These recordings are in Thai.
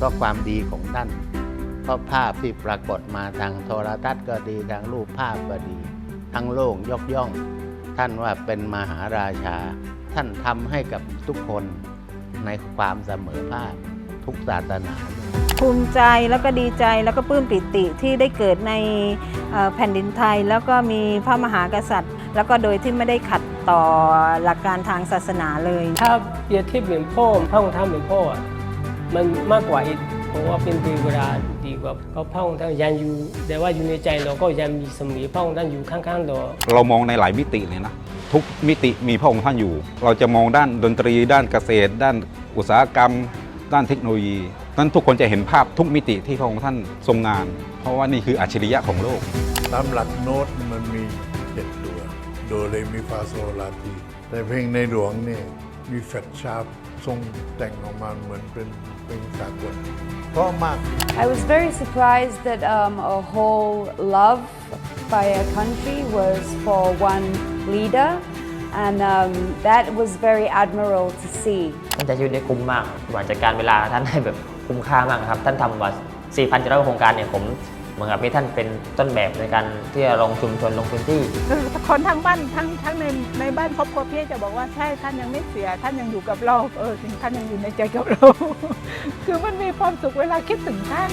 เพราะความดีของท่าน เพราะภาพที่ปรากฏมาทางโทรทัศน์ก็ดีทางรูปภาพก็ดี ทั้งโลกยกย่อง ท่านว่าเป็นมหาราชา ท่านทำให้กับทุกคนในความเสมอภาคทุกศาสนาภูมิใจแล้วก็ดีใจแล้วก็ปลื้มปิติที่ได้เกิดในเอ่อแผ่นดินไทย แล้วก็มีพระมหากษัตริย์ แล้วก็โดยที่ไม่ได้ขัดต่อหลักการทางศาสนาเลย ถ้าเปรียบเทียบเหมือนพ่อพระองค์ท่านเหมือนพ่ออะ มันมากกว่าอีกผมว่าเป็นเวลาดีกว่าเพราะพระองค์ท่านยังอยู่ แต่ว่าอยู่ในใจเราก็ยังมีสมีพระองค์ท่านอยู่ข้างๆเราเรามองในหลายมิติเลยนะทุกมิติมีพระองค์ท่านอยู่ เราจะมองด้านดนตรี ด้านเกษตร ด้านอุตสาหกรรม ด้านเทคโนโลยีนั้นทุกคนจะเห็นภาพทุกมิติที่พระองค์ท่านทรงงาน เพราะว่านี่คืออัจฉริยะของโลก ตามหลักโน้ตมันมีเจ็ดตัว โดเรมีฟาโซลาทีแต่เพลงในหลวงเนี่ยมีแฟดชาร์ป ทรงแต่งออกมาเหมือนเป็นเพลงสากลเพราะมาก I was very surprised that um, a whole love by a country was for one leader, and um, that was very admirable to see. ท่านใช้ชีวิตได้คุ้มมากบริหารจัดการเวลาท่านให้แบบคุ้มค่ามากครับ ท่านทำว่า4,000จะร้อยโครงการเนี่ยผมเห มือนกับที่ท่านเป็นต้นแบบในการที่จะลงชุมชนลงพื้นที่ คือคนทั้งบ้านทั้งทั้งในในบ้านครอบครัวพี่จะบอกว่าใช่ท่านยังไม่เสีย ท่านยังอยู่กับเราเออถึงท่านยังอยู่ในใจกับเรา คือมันมีความสุขเวลาคิดถึงท่าน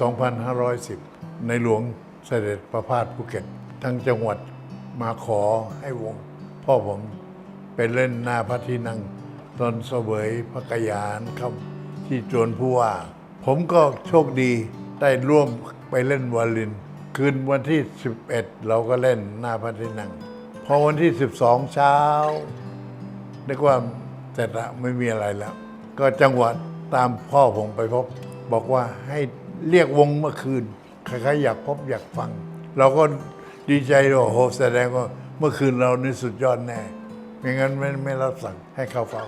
2510 ในหลวงเสด็จประพาสภูเก็ต ทั้งจังหวัดมาขอให้วง พ่อผมไปเล่นหน้าพระที่นั่ง ตอนเสวยพระกยานครที่จวนผู้ว่า ผมก็โชคดีได้ร่วมไปเล่นวอลลิน คืนวันที่ 11 เราก็เล่นหน้าพระที่นั่ง พอวันที่ 12 เช้านึกว่าเสร็จละไม่มีอะไรแล้ว ก็จังหวัดตามพ่อผมไปพบ บอกว่าให้ เรียกวงเมื่อคืน ใครๆอยากพบอยากฟัง เราก็ดีใจโอ้โหแสดงว่าเมื่อคืนเรานี่สุดยอดแน่ไม่งั้นไม่ไม่รับสั่งให้เข้าเฝ้า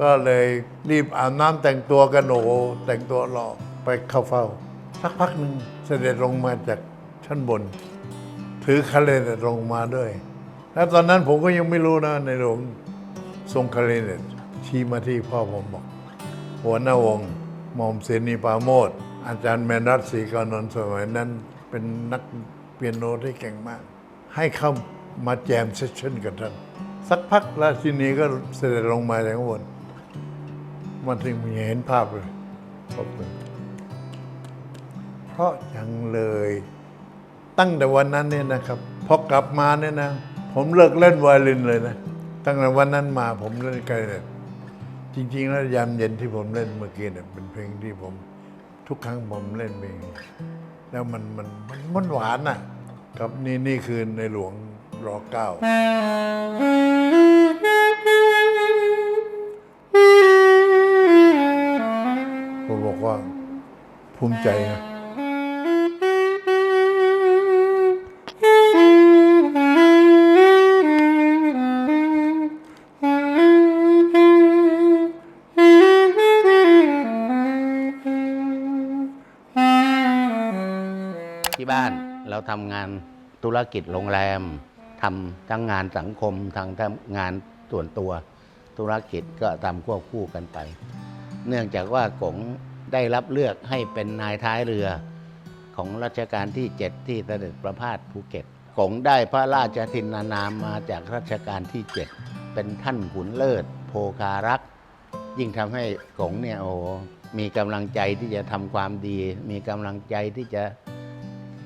ก็เลยรีบอาบน้ำแต่งตัวกันโอ้โหแต่งตัวรอไปเข้าเฝ้า สักพักหนึ่งเสด็จลงมาจากชั้นบน ถือคาเลนลงมาด้วย แล้วตอนนั้นผมก็ยังไม่รู้นะในหลวงทรงคาเลนชี้มาที่พ่อผมบอก หัวหน้าวงหม่อมเสนีปาโมด อาจารย์แมนรัตศรีกานนท์สมัยนั้น เป็นนักเปียโนที่เก่งมาก ให้เข้ามาแจมเซสชั่นกับท่าน สักพักราชินีก็เสด็จลงมาจากข้างบนมันถึงมีเห็นภาพเลยขอบคุณเพราะจังเลยตั้งแต่วันนั้นเนี่ยนะครับพอกลับมาเนี่ยนะ ผมเลิกเล่นไวโอลินเลยนะ ตั้งแต่วันนั้นมาผมเล่นไกลเน็ตจริงๆแล้วยามเย็นที่ผมเล่นเมื่อกี้เนี่ยเป็นเพลงที่ผม ทุกครั้งผมเล่นเพลงแล้วมันมันมันมันหวานอะ ครับนี่นี่คือในหลวงรอเก้า ผมบอกว่าภูมิใจนะ บ้าน เราทำงานธุรกิจโรงแรมทำทั้งงานสังคมทางทำงานส่วนตัว ธุรกิจก็ทำควบคู่กันไป เนื่องจากว่ากงได้รับเลือกให้เป็นนายท้ายเรือของรัชกาลที่ 7 ที่เสด็จประพาสภูเก็ตกงได้พระราชทินานามมาจากรัชกาลที่ 7 เป็นท่านขุนเลิศ โพคารักษ์ยิ่งทำให้กงเนี่ยโอ้โหมีกำลังใจที่จะทำความดี มีกำลังใจที่จะ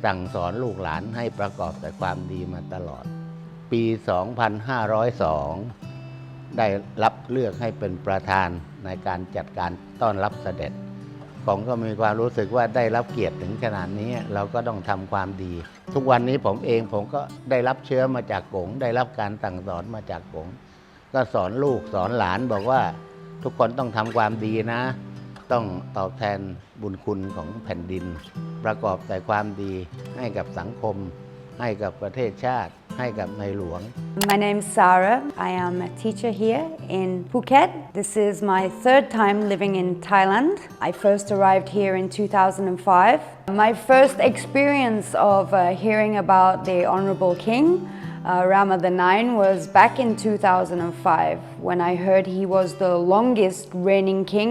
สั่งสอนลูกหลานให้ประกอบแต่ความดีมาตลอด ปี 2502 ได้รับเลือกให้เป็นประธานในการจัดการต้อนรับเสด็จ ผมก็มีความรู้สึกว่าได้รับเกียรติถึงขนาดนี้เราก็ต้องทำความดี ทุกวันนี้ผมเองผมก็ได้รับเชื้อมาจากกงได้รับการสั่งสอนมาจากกงก็สอนลูกสอนหลานบอกว่าทุกคนต้องทำความดีนะ ต้องตอบแทนบุญคุณของแผ่นดิน ประกอบแต่ความดีให้กับสังคม ให้กับประเทศชาติ ให้กับในหลวง My name is Sarah. I am a teacher here in Phuket. This is my third time living in Thailand. I first arrived here in 2005. My first experience of uh, hearing about the Honorable King, uh, Rama IX, was back in 2005 when I heard he was the longest reigning king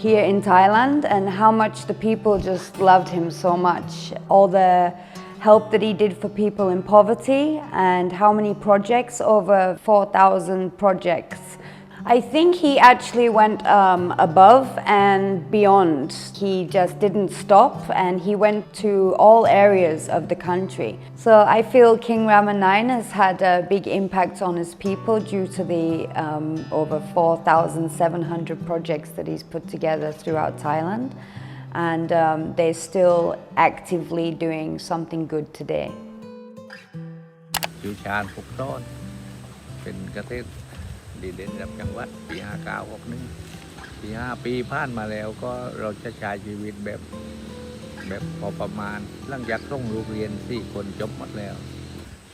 here in Thailand and how much the people just loved him so much. All the help that he did for people in poverty and how many projects over 4,000 projects. I think he actually went um, above and beyond. He just didn't stop and he went to all areas of the country. So I feel King Rama IX has had a big impact on his people due to the um, over 4,700 projects that he's put together throughout Thailand. And um, they're still actively doing something good today. อยู่ชาญหกต้น เป็นเกษตร ดีเด่นระดับจังหวัดปีห้าเก้าออกหนึ่งปีห้าปีผ่านมาแล้วก็เราจะใช้ชีวิตแบบแบบพอประมาณหลังจากต้องลูกเรียนสี่คนจบหมดแล้ว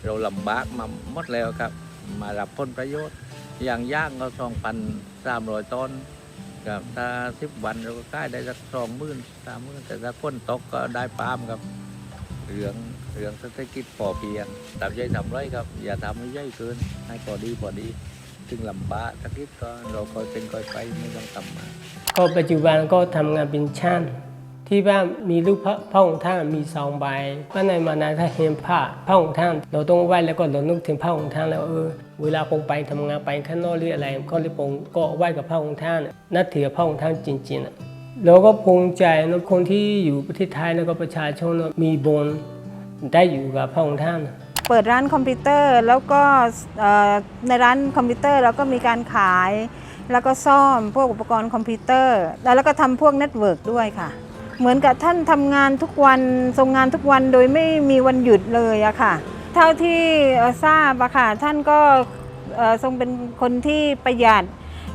เราลำบากมาหมดแล้วครับ มารับผลประโยชน์ อย่างย่างก็สองพันสามร้อยต้นกับถ้าสิบวันเราก็ได้ได้สักสองหมื่นสามหมื่นแต่ถ้าฝนตกก็ได้ปาล์มครับเรื่องเรื่องเศรษฐกิจพอเพียงทำใจทำไรครับ อย่าทำให้ใหญ่เกิน ให้พอดีพอดี ถึงลำบากสักนิดก็เราคอยเป็นคอยไปไม่ต้องทำมากก็ปัจจุบันก็ทำงานเป็นช่างที่บ้านมีรูปพระพระองค์ท่านมีสองใบก็ในมานานถ้าเห็นพระพระองค์ท่าน เราต้องไหว้แล้วก็เรานึกถึงพระองค์ท่านแล้วเออเวลาผมไปทำงานไปข้างนอกหรืออะไรก็เลยผมก็ไหว้กับพระองค์ท่านนับถือพระองค์ท่านจริงๆอะเราก็ภูมิใจนะคนที่อยู่ประเทศไทยแล้วก็ประชาชนมีบุญได้อยู่กับพระองค์ท่าน เปิดร้านคอมพิวเตอร์ แล้วก็ในร้านคอมพิวเตอร์เราก็มีการขาย แล้วก็ซ่อมพวกอุปกรณ์คอมพิวเตอร์ แล้วก็ทำพวกเน็ตเวิร์กด้วยค่ะ เหมือนกับท่านทำงานทุกวันทรงงานทุกวันโดยไม่มีวันหยุดเลยอะค่ะ เท่าที่ทราบอะค่ะท่านก็ทรงเป็นคนที่ประหยัด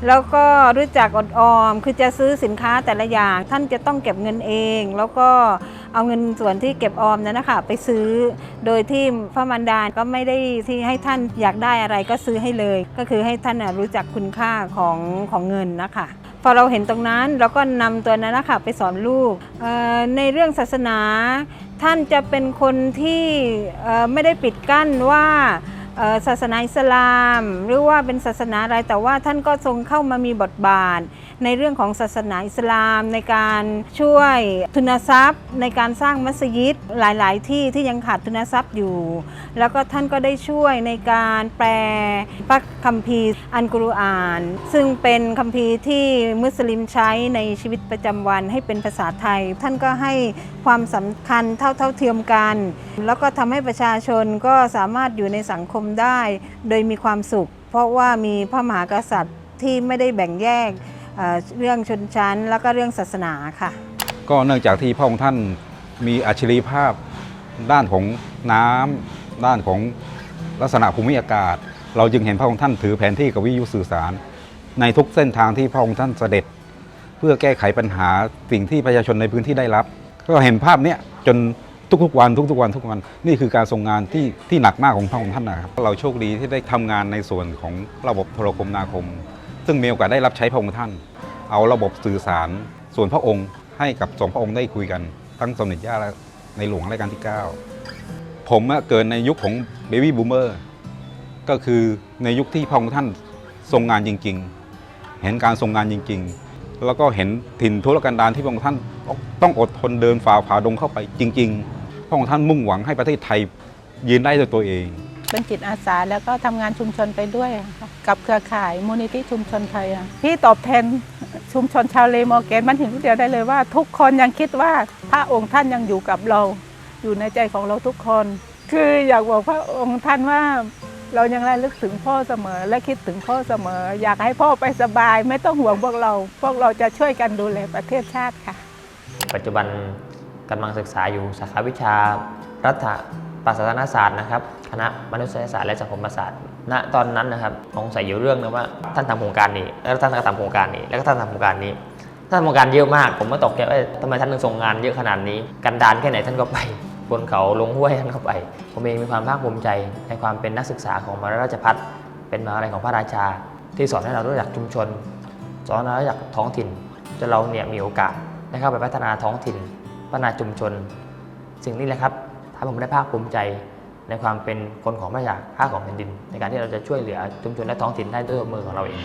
แล้วก็รู้จักอดออม คือจะซื้อสินค้าแต่ละอย่าง ท่านจะต้องเก็บเงินเอง แล้วก็เอาเงินส่วนที่เก็บออมนั้นนะคะไปซื้อ โดยที่พระมารดาก็ไม่ได้ที่ให้ท่านอยากได้อะไรก็ซื้อให้เลย ก็คือให้ท่านรู้จักคุณค่าของของเงินนะคะพอเราเห็นตรงนั้นเราก็นำตัวนั้นนะคะไปสอนลูกในเรื่องศาสนา ท่านจะเป็นคนที่ไม่ได้ปิดกั้นว่า ศาสนาอิสลาม หรือว่าเป็นศาสนาอะไรแต่ว่าท่านก็ทรงเข้ามามีบทบาท ในเรื่องของศาสนาอิสลาม ในการช่วยทุนทรัพย์ ในการสร้างมัสยิดหลาย ๆ ที่ที่ยังขาดทุนทรัพย์อยู่ แล้วก็ท่านก็ได้ช่วยในการแปลพระคัมภีร์อันกุรอาน ซึ่งเป็นคัมภีร์ที่มุสลิมใช้ในชีวิตประจำวันให้เป็นภาษาไทย ท่านก็ให้ความสำคัญเท่าเท่าเทียมกัน แล้วก็ทำให้ประชาชนก็สามารถอยู่ในสังคมได้โดยมีความสุข เพราะว่ามีพระมหากษัตริย์ที่ไม่ได้แบ่งแยกเรื่องชนชั้น แล้วก็เรื่องศาสนาค่ะ ก็เนื่องจากที่พระองค์ท่านมีอัจฉริภาพด้านของน้ำด้านของลักษณะภูมิอากาศ เราจึงเห็นพระองค์ท่านถือแผนที่กับวิทยุสื่อสาร ในทุกเส้นทางที่พระองค์ท่านเสด็จ เพื่อแก้ไขปัญหาสิ่งที่ประชาชนในพื้นที่ได้รับ ก็เห็นภาพเนี้ยจน ทุกๆวันทุกๆวันทุกวันนี่คือการทรงงานที่ที่หนักมากของพระองค์ท่านนะครับเราโชคดีที่ได้ทำงานในส่วนของระบบโทรคมนาคม ซึ่งมีโอกาสได้รับใช้พระองค์ท่าน เอาระบบสื่อสารส่วนพระองค์ให้กับสองพระองค์ได้คุยกัน ทั้งสมเด็จย่าและในหลวงรัชกาลที่ 9 ผมเกิดในยุคของเบบี้บูมเมอร์ก็คือในยุคที่พระองค์ท่านทรงงานจริง ๆ เห็นการทรงงานจริง ๆ แล้วก็เห็นถิ่นทุรกันดารที่พระองค์ท่านต้องอดทนเดินฝ่าผาดงเข้าไปจริง ๆ พระองค์ท่านมุ่งหวังให้ประเทศไทยยืนได้ด้วยตัวเอง เป็นจิตอาสาแล้วก็ทำงานชุมชนไปด้วยค่ะกับเครือข่ายมูลนิธิชุมชนไทยอะที่ตอบแทนชุมชนชาวเลมอร์แกนมันเห็นทีเดียวได้เลยว่า ทุกคนยังคิดว่าพระองค์ท่านยังอยู่กับเรา อยู่ในใจของเราทุกคน คืออยากบอกพระองค์ท่านว่าเรายังระลึกถึงพ่อเสมอและคิดถึงพ่อเสมอ อยากให้พ่อไปสบาย ไม่ต้องห่วงพวกเรา พวกเราจะช่วยกันดูแลประเทศชาติค่ะ ปัจจุบัน กำลังศึกษาอยู่สาขาวิชา รัฐศาสนศาสตร์นะครับคณะมนุษยศาสตร์และสังคมศาสตร์ ณ ตอนนั้นนะครับสงสัยอยู่เรื่องนึงว่าท่านทำโครงการนี้ แล้วท่านก็ทำโครงการนี้ แล้วก็ท่านทำโครงการนี้ ท่านทำโครงการเยอะมาก ผมก็ตกใจว่าทำไมท่านถึงส่งงานเยอะขนาดนี้ กันดานแค่ไหนท่านก็ไป บนเขาลงห้วยท่านก็ไป ผมเองมีความภาคภูมิใจในความเป็นนักศึกษาของมหาราชพัฒเป็นมหาวิทยาลัยของพระราชา ที่สอนให้เรารู้จักชุมชน สอนให้เรารู้จักท้องถิ่นจนเราเนี่ยมีโอกาสได้เข้าไปพัฒนาท้องถิ่น พัฒนาชุมชน สิ่งนี้แหละครับทำให้ผมได้ภาคภูมิใจในความเป็นคนของพระชาชาภาคของแผ่นดิน ในการที่เราจะช่วยเหลือชุมชนและท้องถิ่นได้ด้วยมือของเราเอง